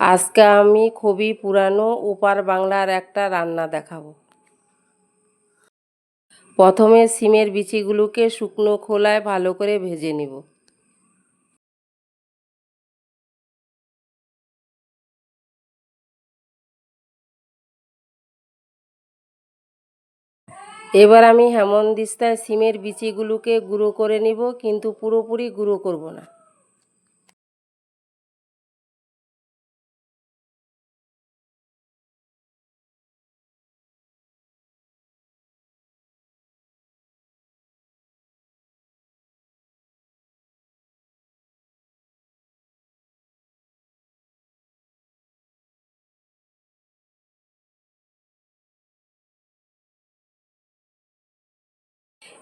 আজকে আমি খুবই পুরানো ওপার বাংলার একটা রান্না দেখাবো। প্রথমে সিমের বিচিগুলোকে শুকনো খোলায় ভালো করে ভেজে নিব। এবার আমি হেমন্দিস্তায় সিমের বিচিগুলোকে গুঁড়ো করে নিব, কিন্তু পুরোপুরি গুঁড়ো করব না।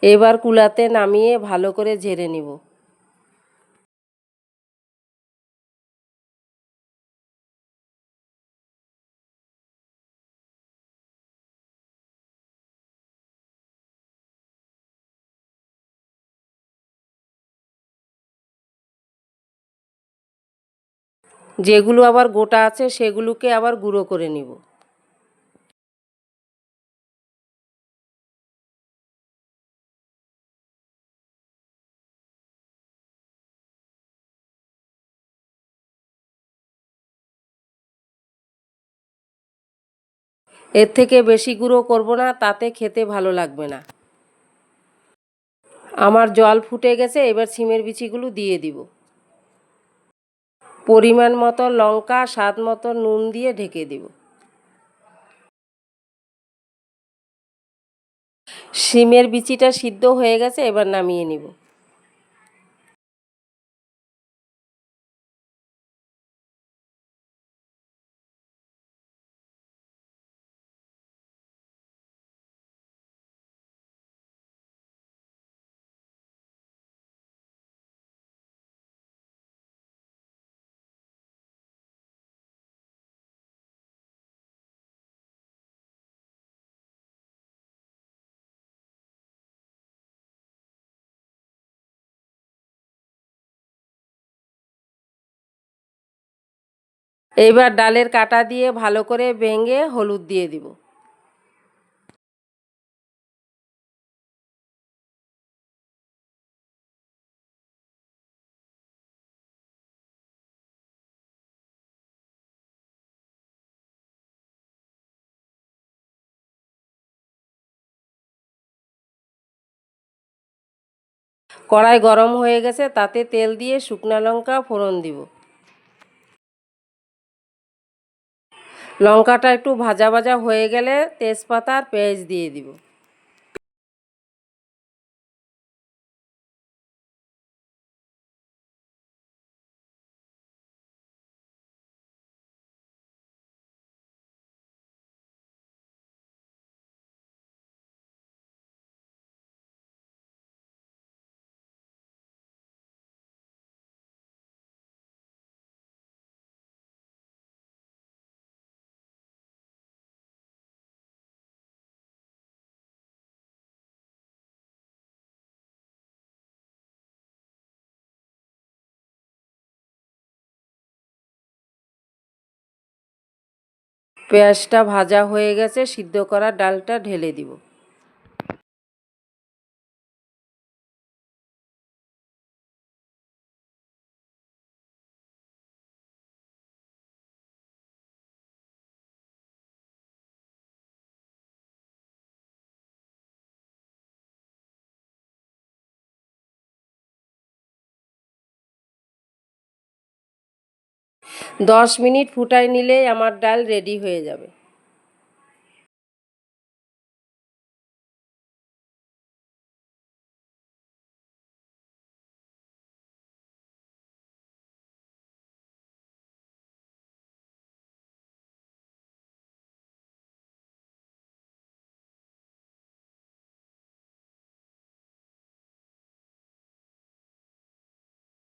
এবার কুলাতে নামিয়ে ভালো করে ঝেড়ে নিব। যেগুলো আবার গোটা আছে সেগুলোকে আবার গুঁড়ো করে নিব। এর থেকে বেশি গুঁড়ো করব না, তাতে খেতে ভালো লাগবে না। আমার জল ফুটে গেছে, এবার সিমের বিচিগুলো দিয়ে দিব। পরিমাণ মতো লঙ্কা, স্বাদ মতো নুন দিয়ে ঢেকে দিব। সিমের বিচিটা সিদ্ধ হয়ে গেছে, এবার নামিয়ে নিব। এইবার ডালের কাটা দিয়ে ভালো করে ভেঙে হলুদ দিয়ে দিব। কড়াই গরম হয়ে গেছে, তাতে তেল দিয়ে শুকনা লঙ্কা ফোড়ন দিব। লঙ্কাটা একটু ভাজা ভাজা হয়ে গেলে তেজপাতা আর পেঁয়াজ দিয়ে দিব। পেঁয়াজটা ভাজা হয়ে গেছে সিদ্ধ করা ডালটা ঢেলে দিব। দশ মিনিট ফুটাই নিলেই আমার ডাল রেডি হয়ে যাবে।